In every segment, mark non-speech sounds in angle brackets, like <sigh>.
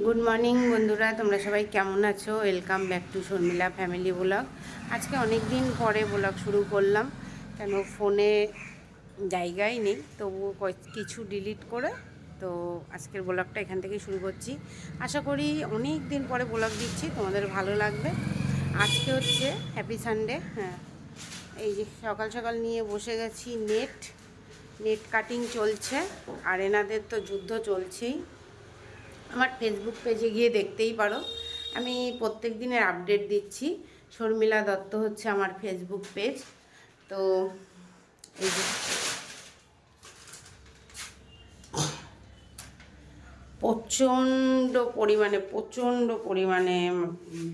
Good morning বন্ধুরা, তোমরা সবাই কেমন আছো? Welcome back to Sharmila family blog আজকে অনেক দিন পরে ব্লগ শুরু করলাম, কেন ফোনে জায়গাই নেই তবু কিছু ডিলিট করে তো আজকের ব্লগটা এখান থেকেই শুরু করছি। আশা করি অনেক দিন পরে ব্লগ দিচ্ছি, তোমাদের ভালো লাগবে। আজকে হচ্ছে হ্যাপি সানডে হ্যাঁ। এই যে সকাল সকাল নিয়ে বসে গেছি নেট নেট কাটিং চলছে, আর এনাদের তো যুদ্ধ চলছেই। আমার ফেসবুক পেজে গিয়ে দেখতেই পারো। আমি প্রত্যেক দিনের আপডেট দিচ্ছি। শর্মিলা দত্ত হচ্ছে আমার ফেসবুক পেজ তো এই যে প্রচণ্ড পরিমাণে প্রচণ্ড পরিমাণে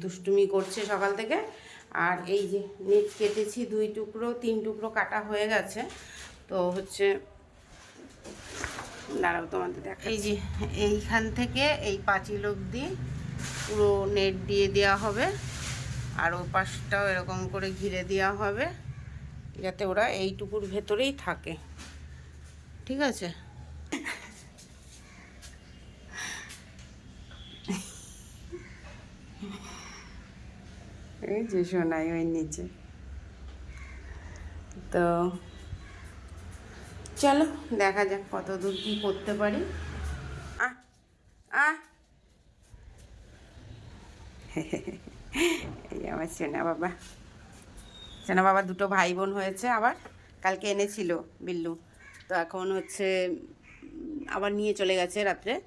দুষ্টুমি করছে সকাল থেকে। আর এই যে নেট কেটেছি দুই টুকরো, তিন টুকরো কাটা হয়ে গেছে। তো হচ্ছে দাঁড়াও তোমাদের দেখা এই যে এইখান থেকে এই পাঁচিল অবধি পুরো নেট দিয়ে দেওয়া হবে। আর ও পাশটাও এরকম করে ঘিরে দেওয়া হবে যাতে ওরা এইটুকুর ভেতরেই থাকে। ঠিক আছে? এই যে শোনাই ওই নিচে। তো চলো, দেখা যাক কত দূর কী করতে পারি। আহ আহ। <laughs> এই আমার চেনা বাবা। চেনা বাবা দুটো ভাই বোন হয়েছে আবার, কালকে এনেছিল বিল্লু। তো এখন হচ্ছে আবার নিয়ে চলে গেছে রাত্রে।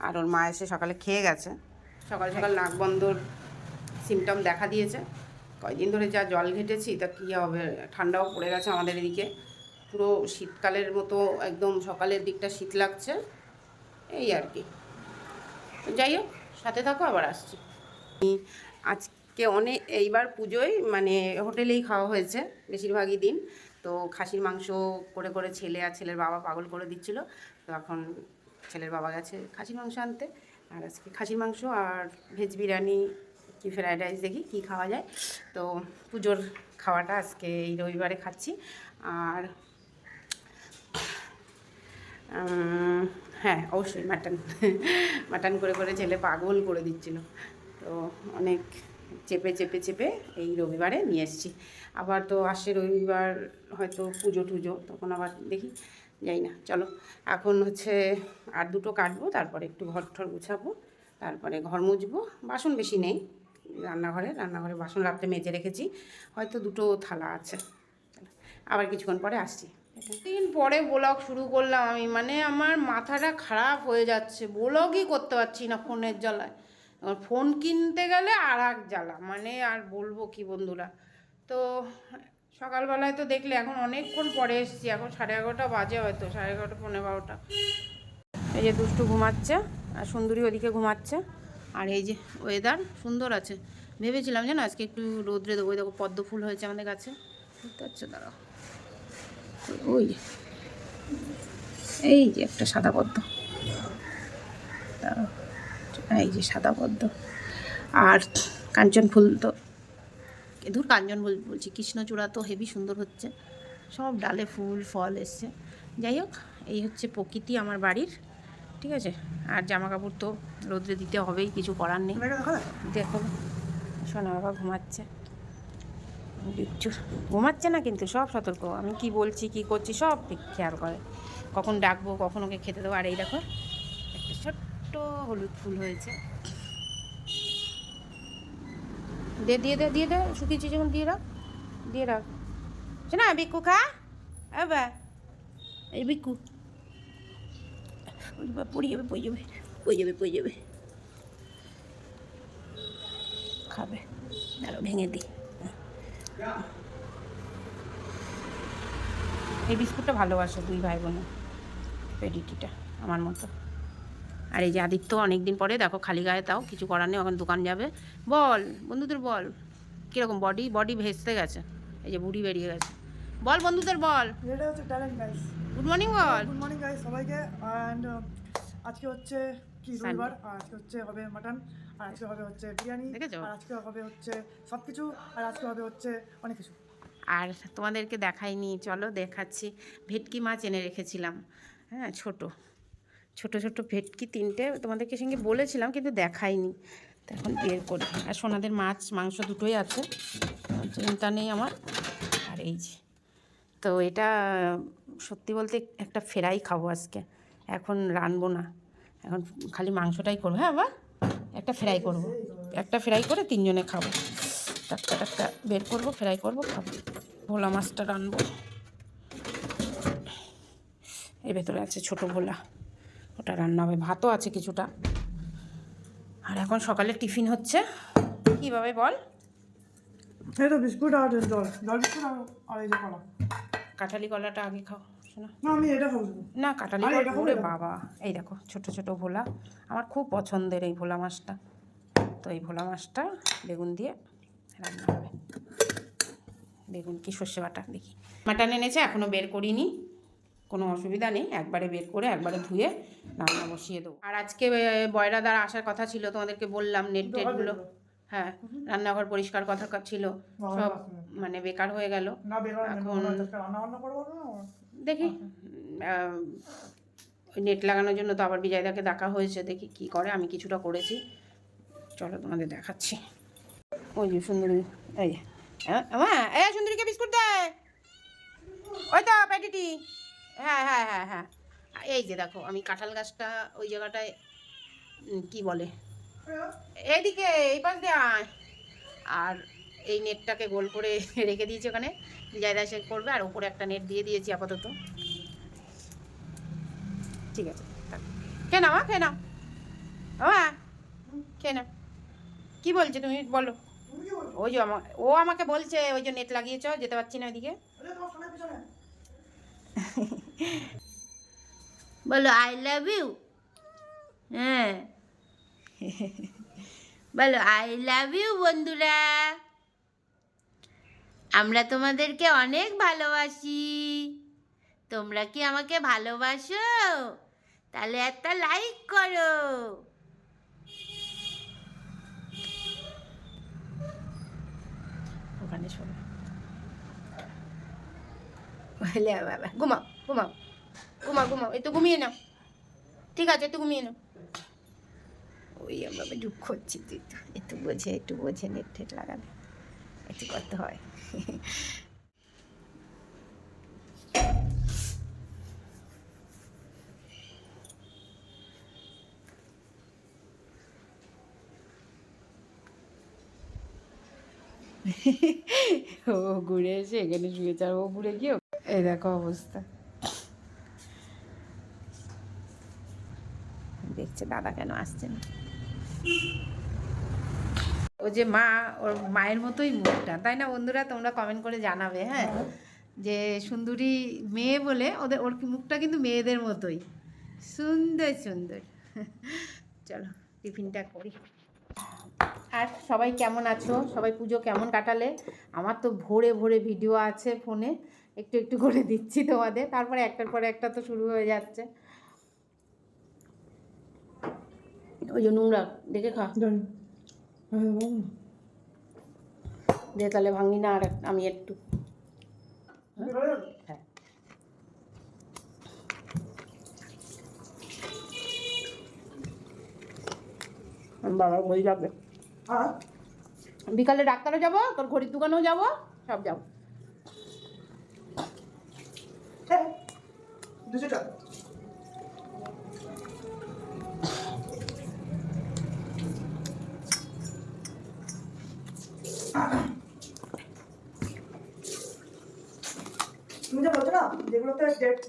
আর ওর মা এসে সকালে খেয়ে গেছে। সকাল সকাল নাক বন্ধর সিমটম দেখা দিয়েছে। কয়দিন ধরে যা জল ঘেটেছি, তা কী হবে? ঠান্ডাও পড়ে গেছে আমাদের এদিকে। পুরো শীতকালের মতো একদম সকালের দিকটা শীত লাগছে। এই আর কি। যাই হোক, সাথে থাকো, আবার আসছি। আজকে অনেক এইবার পুজোয় মানে হোটেলেই খাওয়া হয়েছে বেশিরভাগই দিন। তো খাসির মাংস করে করে ছেলে আর ছেলের বাবা পাগল করে দিচ্ছিল। তো এখন ছেলের বাবা গেছে খাসির মাংস আনতে। আর আজকে খাসির মাংস আর ভেজ বিরিয়ানি কি ফ্রায়েড রাইস দেখি কী খাওয়া যায়। তো পুজোর খাওয়াটা আজকে এই রবিবারে খাচ্ছি। আর হ্যাঁ অবশ্যই মাটন মাটন <laughs> করে করে ছেলে পাগল করে দিচ্ছিল। তো অনেক চেপে চেপে চেপে এই রবিবারে নিয়ে এসেছি। আবার তো আসে রবিবার হয়তো পুজো টুজো, তখন আবার দেখি, যাই না। চলো, এখন হচ্ছে আর দুটো কাটবো, তারপরে একটু ঘর ঠর গুছাবো, তারপরে ঘর মুছবো। বাসন বেশি নেই, রান্নাঘরে রান্নাঘরে বাসন রাত্রে মেজে রেখেছি। হয়তো দুটো থালা আছে। আবার কিছুক্ষণ পরে আসছি। দিন পরে ব্লগ শুরু করলাম আমি। মানে আমার মাথাটা খারাপ হয়ে যাচ্ছে। ব্লগই করতে পারছি না ফোনের জ্বালায়। ফোন কিনতে গেলে আর এক জ্বালা। মানে আর বলব কি বন্ধুরা? তো সকালবেলায় তো দেখলে এখন অনেকক্ষণ পরে এসেছি। এখন সাড়ে এগারোটা বাজে হয়তো, সাড়ে এগারোটা পনেরো বারোটা। এই যে দুষ্টু ঘুমাচ্ছে আর সুন্দরী ওদিকে ঘুমাচ্ছে। আর এই যে ওয়েদার সুন্দর আছে। ভেবেছিলাম জানো আজকে একটু রোদ্রে দেবো। দেখো পদ্ম ফুল হয়েছে আমাদের কাছে বুঝতে পারছ দাঁড়াও। ওই এই যে একটা সাদা পদ্ম। এই যে সাদা পদ্ম। আর কাঞ্চন ফুল তো এ দূর কাঞ্চন ফুল বলছি কৃষ্ণচূড়া তো হেভি সুন্দর হচ্ছে। সব ডালে ফুল ফল এসছে। যাই হোক এই হচ্ছে প্রকৃতি আমার বাড়ির ঠিক আছে? আর জামা কাপড় তো রোদ্রে দিতে হবেই কিছু করার নেই। দেখো সোনা বাবা ঘুমাচ্ছে। ঘুমাচ্ছে না কিন্তু, সব সতর্ক। আমি কি বলছি, কি করছি, সব খেয়াল করে। কখন ডাকবো, কখন ওকে খেতে দেবো? আর এই দেখো, একটা ছোট্ট হলুদ ফুল হয়েছে। দে, দিয়ে দে দিয়ে দে শুকিয়েছি যখন, দিয়ে রাখ দিয়ে রাখ। শোনা বিক্কু খা। এবার এই বিক্কু ওই বা পড়ে যাবে পড়ে যাবে পড়ে যাবে পড়ে যাবে। খাবে। ভেঙে দিই এই বিস্কুটটা ভালোবাসে দুই ভাই বোনে পেডিটিটা আমার মতো। আর এই যে আদিত্য অনেক দিন পরে দেখো খালি গায়ে তাও কিছু করার নেই এখন দোকান যাবে। বল বন্ধুদের বল কীরকম বডি বডি ভেসতে গেছে এই যে বুড়ি বেরিয়ে গেছে। বল বন্ধুদের বল। এটা হচ্ছে ট্যালেন্ট গাইস গুড মর্নিং বল। গুড মর্নিং গাইস সবাইকে অ্যান্ড আজকে হচ্ছে কি রবিবার আজকে হচ্ছে হবে মাটন আর আজকে হবে হচ্ছে বিরিয়ানি? আর আজকে হবে হচ্ছে সব কিছু আর আজকে হবে হচ্ছে অনেক কিছু। আর তোমাদেরকে দেখাইনি চলো দেখাচ্ছি। ভেটকি মাছ এনে রেখেছিলাম হ্যাঁ ছোট। ছোট ছোট ভেটকি তিনটে তোমাদেরকে সঙ্গে বলেছিলাম কিন্তু দেখাইনি। তো এখন বের করে আর সোনাদের মাছ মাংস দুটোই আছে চিন্তা নেই আমার। আর এই যে তো এটা সত্যি বলতে একটা ফেরাই খাব আজকে। এখন রানবো না। এখন খালি মাংসটাই করব হ্যাঁ আবার একটা ফ্রাই করব। একটা ফ্রাই করে তিনজনে খাব। টাটকা টাটকা বের করব ফ্রাই করব খাব। ভোলা মাছটা রানবো এর ভেতরে আছে ছোট ভোলা। ওটা রান্না হবে। ভাতও আছে কিছুটা। আর এখন সকালে টিফিন হচ্ছে। কীভাবে বল? এই তো বিস্কুট আর জল। জল বিস্কুট আর আর এই যে কলা। কাঁঠালি কলাটা আগে খাও। না। আমি এটা। না। আরে ওরে বাবা এই দেখো ছোট ছোট ভোলা। আমার খুব পছন্দের এই ভোলা মাছটা। তো এই ভোলা মাছটা বেগুন দিয়ে রান্না হবে। বেগুন কি সর্ষে বাটা দেখি। মাটন এনেছে এখনও বের করিনি। কোনো অসুবিধা নেই একবারে বের করে একবারে ধুয়ে রান্না বসিয়ে দেবো। আর আজকে বয়রাদার আসার কথা ছিল তোমাদেরকে বললাম নেট টেটগুলো হ্যাঁ রান্নাঘর পরিষ্কার কথা ছিল। সব মানে বেকার হয়ে গেল। এখন- দেখি। ওই নেট লাগানোর জন্য তো আবার বিজয়দাকে ডাকা হয়েছে দেখি কি করে আমি কিছুটা করেছি। চলো তোমাদের দেখাচ্ছি। ওই যে সুন্দরী এই হ্যাঁ এ সুন্দরীকে বিস্কুট দে। ওই তো প্যাটিটি হ্যাঁ হ্যাঁ হ্যাঁ হ্যাঁ। এই যে দেখো আমি কাঁঠাল গাছটা ওই জায়গাটায় কি বলে? এইদিকে এই পাশ দিয়ে আয়। আর এই নেটটাকে গোল করে <laughs> রেখে দিয়েছি ওখানে। জায়দা সে করবে আর উপরে একটা নেট দিয়ে দিয়েছি আপাতত। ঠিক আছে। খেয়ে নাও খেয়ে নাও। হ্যাঁ খেয়ে নাও। কী বলছে তুমি? বলো। ওই যে আমা ও আমাকে বলছে ওই যে নেট লাগিয়েছ যেতে পারছি না ওইদিকে। <laughs> বলো আই লাভ ইউ হ্যাঁ। <laughs> বলো আই লাভ ইউ বন্ধুরা? আমরা তোমাদেরকে অনেক ভালোবাসি। তোমরা কি আমাকে ভালোবাসো? তাহলে একটা লাইক করো। ওখানে শোনো। ঘুমাও ঘুমাও ঘুমাও ঘুমাও, একটু ঘুমিয়ে নাও। ঠিক আছে, একটু ঘুমিয়ে নাও। ওই, আমার দুঃখ হচ্ছে, তুই তো, একটু বোঝে একটু বোঝে, নেট ঠেট লাগানো একটু করতে হয়। ও ঘুরে এসে এখানে শুয়েছে আর ও ঘুরে গিয়ে এই দেখো অবস্থা। দেখছে দাদা কেন আসছে না। ও যে মা ওর মায়ের মতোই মুখটা। তাই না বন্ধুরা? তোমরা কমেন্ট করে জানাবে হ্যাঁ? যে সুন্দরী মেয়ে বলে ওদের ওর মুখটা কিন্তু মেয়েদের মতোই। সুন্দর সুন্দর। চলো টিফিনটা করি। আর সবাই কেমন আছো? সবাই পুজো কেমন কাটালে? আমার তো ভোরে ভোরে ভিডিও আছে ফোনে। একটু একটু করে দিচ্ছি তোমাদের। তারপরে একটার পরে একটা তো শুরু হয়ে যাচ্ছে। ওই যে নোংরা দেখে খা দিয়ে তাহলে ভাঙি না আর আমি একটু? হ্যাঁ। বাবার ঘড়ি যাবে। বিকালে ডাক্তারও যাব, তোর ঘড়ির দোকানেও যাব, সব যাব। হ্যাঁ। দুশো টাকা।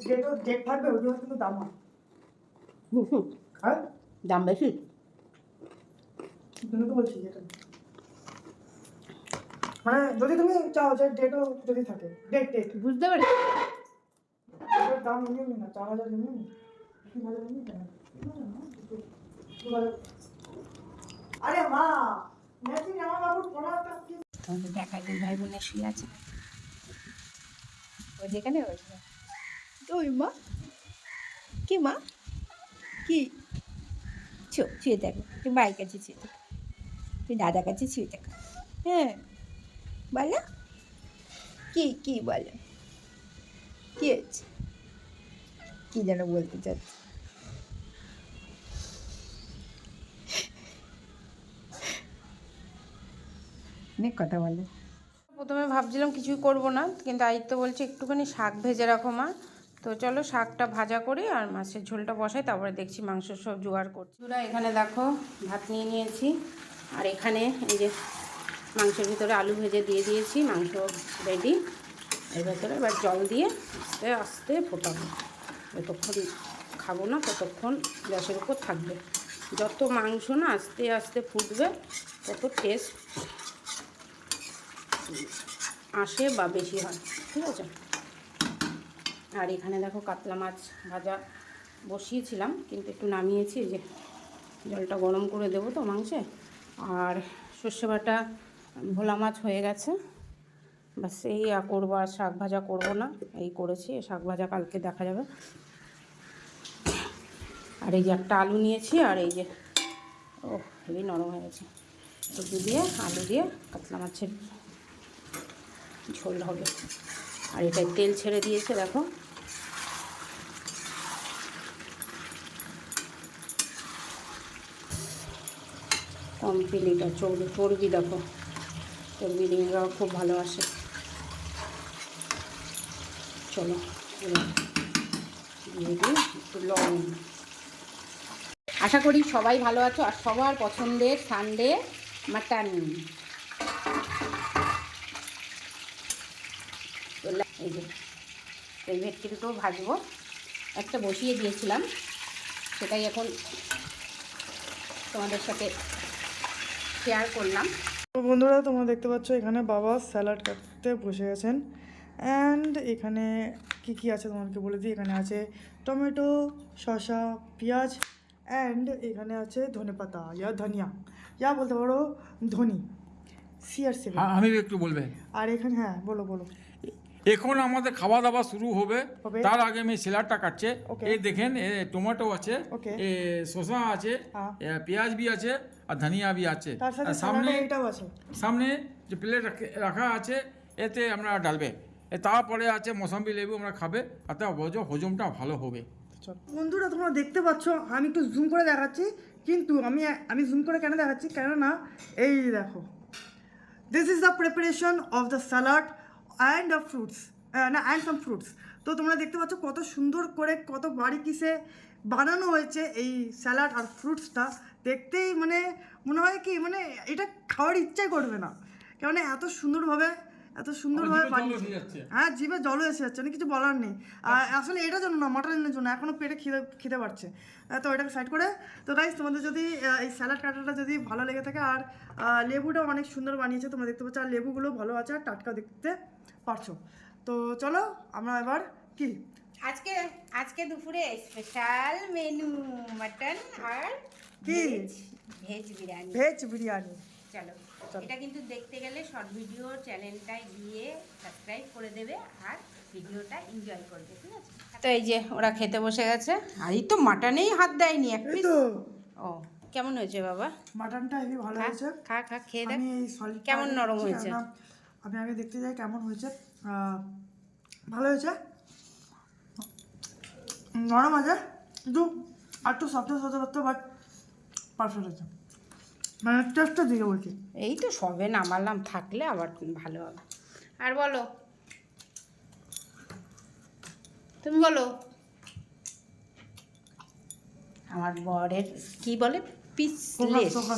ডেট ডেট থাকবে ওগুলো কিন্তু দাম হয়। হ্যাঁ? দাম বেশি? তুমি তো বলছি যেটা। মানে যদি তুমি চাও যে ডেটও যদি থাকে ডেট ডেট বুঝতে পারি। দাম এমনি না চার হাজার হাজার। আরে মা দুই ভাই বোনের শুয়ে আছে। ও যেখানে বসবে ওই মা। কি মা? কি? ছো, ছুঁয়ে দেখো। তুই মায়ের কাছে ছুঁয়ে দেখো। তুই দাদার কাছে ছুঁয়ে দেখো। হ্যাঁ। বলো কি কি বলো? কি হয়েছে? কি যেন বলতে চাচ্ছি। অনেক কথা বলে। প্রথমে ভাবছিলাম কিছুই করব না, কিন্তু আদিত্য বলছে একটুখানি শাক ভেজে রাখো মা। তো চলো শাকটা ভাজা করি আর মাছের ঝোলটা বসাই, তারপরে দেখছি মাংস সব জোগাড় করছি। চূড়া এখানে দেখো ভাত নিয়ে নিয়েছি, আর এখানে এই যে মাংসের ভিতরে আলু ভেজে দিয়ে দিয়েছি, মাংস রেডি এর ভেতরে এবার জল দিয়ে আস্তে আস্তে ফোটাবো। যতক্ষণ খাব না, ততক্ষণ গ্যাসের উপর থাকবে। যত মাংস না আস্তে আস্তে ফুটবে, তত টেস্ট আসে বা বেশি হয়। ঠিক আছে? আর এখানে দেখো কাতলা মাছ ভাজা বসিয়েছিলাম, কিন্তু একটু নামিয়েছি যে জলটা গরম করে দেবো তো মাংসে। আর সর্ষে বাটা, ভোলা মাছ হয়ে গেছে। বাস এই করব আর শাক ভাজা করব না, এই করেছি শাক ভাজা কালকে দেখা যাবে। আর এই যে একটা আলু নিয়েছি, আর এই যে, ও, হেবি নরম হয়ে গেছে। সবজি দিয়ে, আলু দিয়ে কাতলা মাছের ঝোল হবে। আর এটাই তেল ছেড়ে দিয়েছে, দেখো। কমপ্লিট চর্বি চর্বি দেখো। চর্বি ডিমরাও খুব ভালোবাসে চলো, এবার দিয়ে দিই একটু লবণ। আশা করি সবাই ভালো আছো, আর সবার পছন্দের সানডে মাটন তো লা- এই যে এই ভেটকি দুটো ভাজবো। একটা বসিয়ে দিয়েছিলাম সেটাই এখন তোমাদের সাথে শেয়ার করলাম। তো বন্ধুরা তোমরা দেখতে পাচ্ছ এখানে বাবা স্যালাড কাটতে বসে গেছেন। অ্যান্ড এখানে কি কি আছে তোমাদেরকে বলে দিই? এখানে আছে টমেটো শসা পেঁয়াজ অ্যান্ড এখানে আছে ধনেপাতা ইয়া ধনিয়া। ইয়া বলতে পারো ধনি সিআর সেভেন হ্যাঁ আমি একটু বলবে? আর এখানে হ্যাঁ বলো বলো। এখন আমাদের খাওয়া দাওয়া শুরু হবে। তার আগে আমি স্যালাডটা কাটছে. এই দেখেন এ টমেটো আছে এ শসা আছে হ্যাঁ। পেঁয়াজ भी আছে আর ধনিয়া বি আছে। সামনে সামনে যে প্লেট রাখা আছে এতে আমরা ডালবে। তারপরে আছে মৌসম্বি লেবু আমরা খাবে তাতে হজম হজমটা ভালো হবে। বন্ধুরা তোমরা দেখতে পাচ্ছ আমি একটু জুম করে দেখাচ্ছি কিন্তু আমি আমি জুম করে কেন দেখাচ্ছি? কেননা এই দেখো this is the preparation of the salad and the fruits না অ্যান্ড সাম ফ্রুটস তো তোমরা দেখতে পাচ্ছ কত সুন্দর করে কত বাড়ি কিসে বানানো হয়েছে এই স্যালাড আর ফ্রুটসটা দেখতেই মানে মনে হয় কি মানে এটা খাওয়ার ইচ্ছাই করবে না। কেননা এত সুন্দরভাবে এত সুন্দরভাবে বানিয়েছে। হ্যাঁ জিভে জলও এসে যাচ্ছে মানে কিছু বলার নেই। আর আসলে এটার জন্য না মাটনের জন্য এখনও পেটে খিদে পাচ্ছে। আহ, তো এটাকে সাইড করে। তো গাইজ তোমাদের যদি এই স্যালাড কাটাটা যদি ভালো লেগে থাকে আর আহ, লেবুটাও অনেক সুন্দর বানিয়েছে তোমরা দেখতে পাচ্ছ আর লেবুগুলো ভালো আছে আর টাটকা দেখতে। পারছ। তো চলো আমরা এবার কি? আজকে আজকে দুপুরে স্পেশাল মেনু মাটন আর কি? ভেজ বিরিয়ানি। ভেজ বিরিয়ানি। চলো এটা কিন্তু দেখতে গেলে শর্ট ভিডিও চ্যানেলটায় গিয়ে সাবস্ক্রাইব করে দেবে আর ভিডিওটা এনজয় করবে ঠিক আছে? তো এই যে ওরা খেতে বসে গেছে। আর এই তো মাটনেই হাত দেয়নি এক পিস ও কেমন হয়েছে বাবা? মাটনটা হেবি ভালো হয়েছে। খা খা খেয়ে দেখ। আমি কেমন নরম হয়েছে? আমি আগে দেখতে যাই কেমন হয়েছে। ভালো হয়েছে? নরম আছে। কিন্তু আর একটু সফট হতে পারতো বাট পারফেক্ট হয়েছে। মানে টেস্টটা দিকে বলছি। এই তো সবে নামালাম, থাকলে আবার ভালো হবে। আর বলো? তুমি বলো? আমার বরের, কি বলে? Focus. <laughs>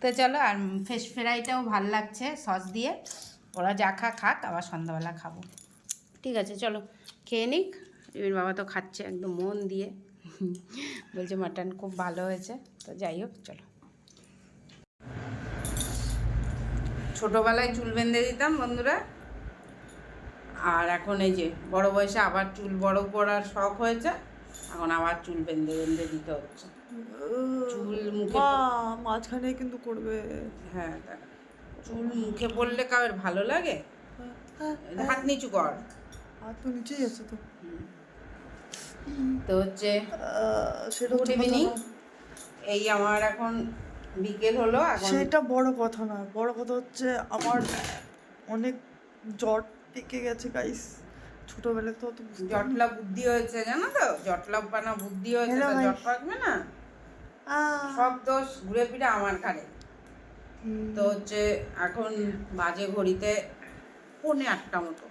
তো চলো, আর ফিশ ফ্রাইটাও ভালো লাগছে সস দিয়ে। ওরা যা খা, খাক, আবার সন্ধ্যাবেলা খাব। ঠিক আছে, চলো, খেয়ে নিক। রিমির বাবা তো খাচ্ছে, একদম মন দিয়ে। <laughs> বলছে মাটন খুব ভালো হয়েছে। তো যাই হোক, চলো। ছোটোবেলায় চুল বেঁধে দিতাম বন্ধুরা। আর এখন এই যে, বড় বয়সে আবার চুল বড় করার শখ হয়েছে। এখন আবার চুল বেঁধে বেঁধে দিতে হচ্ছে। চুল মুখে মাঝখানে কিন্তু করবে। হ্যাঁ। চুল মুখে পড়লে কার ভালো লাগে? হাত নিচু কর। আর তো নিচেই আছে তো। তো হচ্ছে গুড ইভিনিং। এই আমার এখন বিকেল হলো সেটা বড় কথা না। বড় কথা হচ্ছে আমার অনেক জ্বর টিকে গেছে গাইস ছোটবেলায় তো। জটলা বুদ্ধি হয়েছে জানো তো? জটলা পানা বুদ্ধি হয়েছে জট পাকবে না? সব দোষ ঘুরে ফিরে আমার ঘাড়ে। তো হচ্ছে এখন বাজে ঘড়িতে পৌনে আটটা মতো।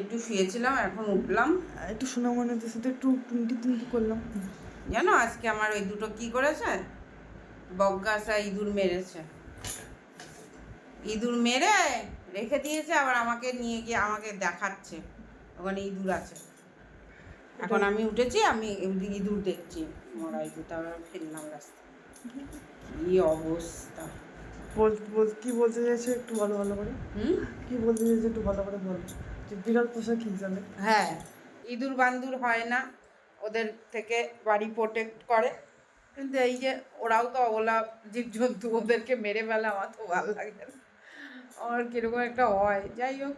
একটু শুয়েছিলাম এখন উঠলাম। একটু শোনা মনে হচ্ছে শুধু একটু টুনটি টুনটি করলাম। জানো আজকে আমার ওই দুটো কি করেছে? বজ্ঞাসা ইঁদুর মেরেছে। ইঁদুর মেরে রেখে দিয়েছে আবার আমাকে নিয়ে গিয়ে আমাকে দেখাচ্ছে। ওখানে ইঁদুর আছে। এখন আমি উঠেছি আমি ইঁদুর দেখছি। মরা ইঁদুর তারপর ফিরলাম রাস্তা। কি অবস্থা। কি বলতে চাইছে একটু ভালো ভালো করে? হুম? কি বলতে চাইছে একটু ভালো করে বল। যে বিড়াল পোষা কি জানে? হ্যাঁ ইঁদুর বান্দুর হয় না। ওদের থেকে বাড়ি প্রোটেক্ট করে। কিন্তু এই যে ওরাও তো অবলা জীবজন্তু ওদেরকে মেরে ফেলে আমার তো ভালো লাগে না। আমার কীরকম একটা হয়। যাই হোক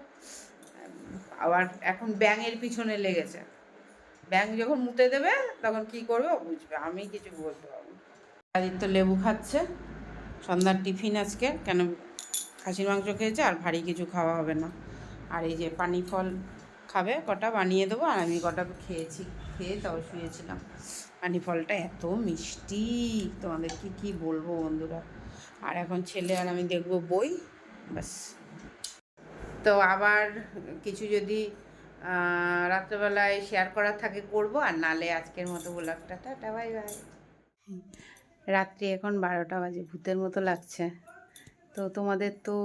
আবার এখন ব্যাঙের পিছনে লেগেছে। ব্যাঙ যখন মুতে দেবে, তখন কি করবে বুঝবে। আমি কিছু বলতে পারব। আদিত্য লেবু খাচ্ছে। সন্ধ্যার টিফিন আজকে। কেন খাসির মাংস খেয়েছে আর ভারী কিছু খাওয়া হবে না। আর এই যে পানি ফল খাবে, কটা বানিয়ে দেবো। আর আমি কটা খেয়েছি, খেয়ে তাও শুয়েছিলাম। পানি ফলটা এত মিষ্টি। তোমাদের কি কি বলব বন্ধুরা? আর এখন ছেলে আর আমি দেখব বই। ব্যাস। তো আবার কিছু যদি রাত্রেবেলায় শেয়ার করার থাকে করব, আর নালে আজকের মতো ব্লগটা টাটা বাই বাই রাত্রি এখন বারোটা বাজে, ভূতের মতো লাগছে। তো তোমাদের তো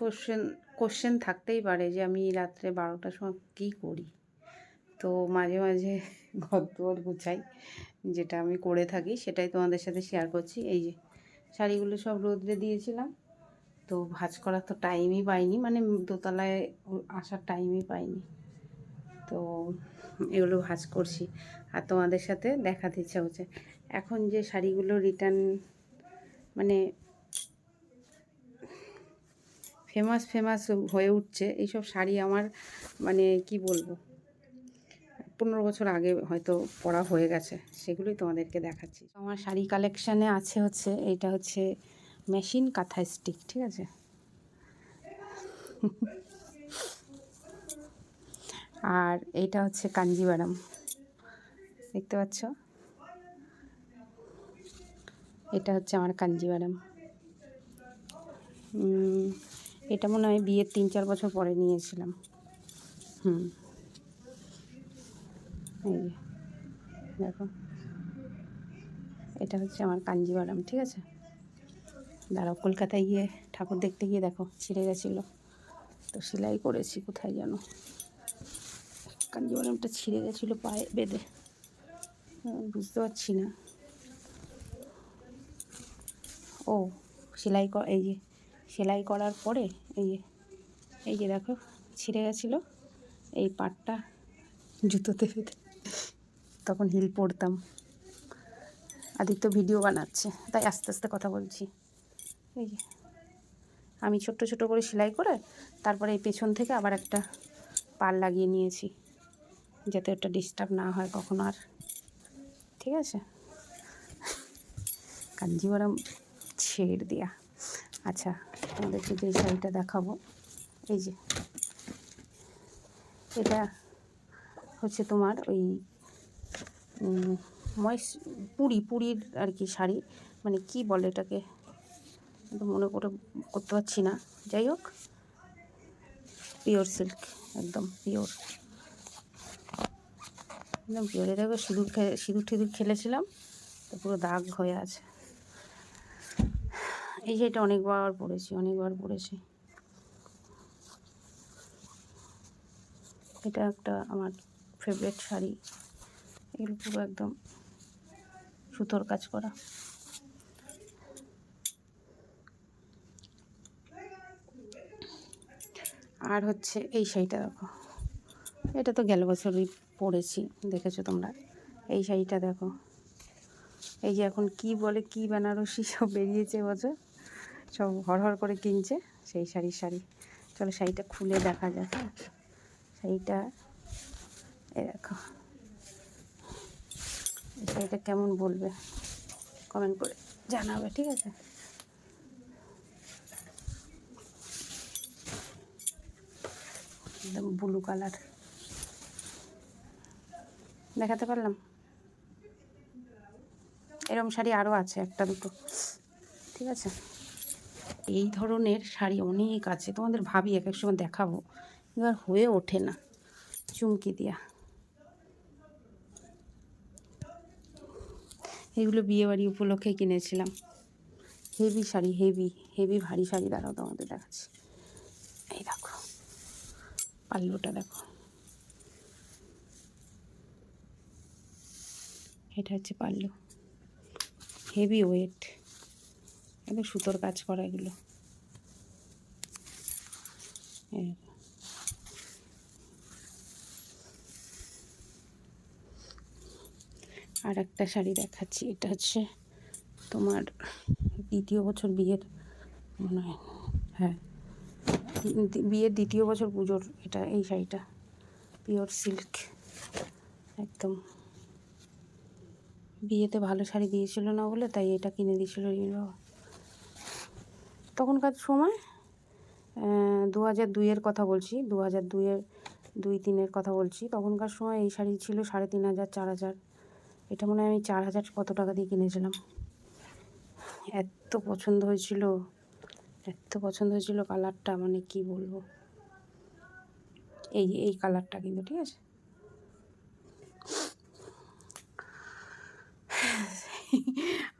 কোশ্চেন কোশ্চেন থাকতেই পারে যে আমি রাত্রে বারোটার সময় কী করি। তো মাঝে মাঝে ঘর গুছাই, যেটা আমি করে থাকি, সেটাই তোমাদের সাথে শেয়ার করছি। এই যে শাড়িগুলো সব রোদ্রে দিয়েছিলাম। তো ভাজ করার তো টাইমই পাইনি মানে দোতলায় আসার টাইমই পাইনি। তো এগুলো ভাজ করছি। আর তোমাদের সাথে দেখাতে ইচ্ছা হচ্ছে। এখন যে শাড়িগুলো রিটার্ন মানে ফেমাস ফেমাস হয়ে উঠছে, এইসব শাড়ি আমার মানে কি বলব, পনেরো বছর আগে হয়তো পরা হয়ে গেছে, সেগুলোই তোমাদেরকে দেখাচ্ছি। আমার শাড়ি কালেকশানে আছে হচ্ছে, এইটা হচ্ছে মেশিন কাঁথা স্টিক ঠিক আছে? আর এইটা হচ্ছে কাঞ্জিবারাম। দেখতে পাচ্ছ? এটা হচ্ছে আমার কাঞ্জিবারাম। এটা মনে হয় বিয়ের তিন চার বছর পরে নিয়েছিলাম। হুম। এই দেখো। এটা হচ্ছে আমার কাঞ্জিবারাম, ঠিক আছে? দাঁড়াও, কলকাতায় গিয়ে ঠাকুর দেখতে গিয়ে দেখো, ছিঁড়ে গেছিল। তো সেলাই করেছি, কোথায় যেন কাঞ্জিবারামটা ছিঁড়ে গেছিল পায়ে বেঁধে। বুঝতে পারছি না। ও, সেলাই এই যে, সেলাই করার পরে, এই যে এই যে দেখো, ছিঁড়ে গেছিল, এই পাটটা জুতোতে বেঁধে। তখন হিল পরতাম। আদিত্য ভিডিও বানাচ্ছে, তাই আস্তে আস্তে কথা বলছি। এই যে, আমি ছোট্ট ছোট করে সেলাই করে তারপরে এই পেছন থেকে আবার একটা পার লাগিয়ে নিয়েছি, যাতে ওটা ডিস্টার্ব না হয় কখনো আর। ঠিক আছে? কাঞ্জিবরম ছেড় দেয়া। আচ্ছা তোমাদেরকে যে শাড়িটা দেখাবো, এই যে। এটা হচ্ছে তোমার ওই ময়েস পুরি, পুরীর আর কি শাড়ি মানে কি বলে এটাকে? তো মনে করে করতে পারছি না। যাই হোক পিওর সিল্ক একদম পিওর একদম পিওর এটা এবার সিঁদুর খেয়ে সিঁদুর টিঁদুর খেলেছিলাম, তো পুরো দাগ হয়ে আছে। এই শাড়িটা অনেকবার পরেছি অনেকবার পরেছি। এটা একটা আমার ফেভারিট শাড়ি। এগুলো পুরো একদম সুতোর কাজ করা। আর হচ্ছে এই শাড়িটা দেখো। এটা তো গেল বছরই পরেছি, দেখেছ তোমরা? এই শাড়িটা দেখো। এই যে এখন কি বলে, কি বেনারসি সব বেরিয়েছে বছর? সব হর হর করে কিনছে, সেই শাড়ির শাড়ি। চলো শাড়িটা খুলে দেখা যাক হ্যাঁ? শাড়িটা এ দেখো। শাড়িটা কেমন বলবে? কমেন্ট করে জানাবে, ঠিক আছে? ব্লু কালার দেখাতে পারলাম? এরকম শাড়ি আরও আছে একটা দুটো। ঠিক আছে? এই ধরনের শাড়ি অনেক আছে, তোমাদের ভাবি এক এক সময় দেখাবো। এবার হয়ে ওঠে না, চুমকি দিয়া। এগুলো বিয়েবাড়ি উপলক্ষে কিনেছিলাম। হেভি শাড়ি হেভি হেভি ভারী শাড়ি, দাঁড়াও তোমাদের দেখাচ্ছি। পাল্লুটা দেখো। এটা হচ্ছে পাল্লু। হেভি ওয়েট একদম সুতোর কাজ করা এগুলো। আর একটা শাড়ি দেখাচ্ছি। এটা হচ্ছে তোমার দ্বিতীয় বছর বিয়ের মনে হয়। হ্যাঁ। বিয়ের দ্বিতীয় বছর পুজোর এটা, এই শাড়িটা পিওর সিল্ক একদম। বিয়েতে ভালো শাড়ি দিয়েছিল না বলে তাই এটা কিনে দিয়েছিল রিমির বাবা। তখনকার সময় দু হাজার দুইয়ের কথা বলছি দু হাজার দুইয়ের, দুই তিনের কথা বলছি, তখনকার সময় এই শাড়ি ছিল সাড়ে তিন হাজার, চার হাজার। এটা মনে হয় আমি চার হাজার কত টাকা দিয়ে কিনেছিলাম। এত পছন্দ হয়েছিল। এত পছন্দ হয়েছিল কালারটা মানে কি বলব? এই এই কালারটা কিন্তু, ঠিক আছে?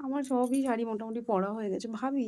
আমার সবই শাড়ি মোটামুটি পরা হয়ে গেছে। ভাবি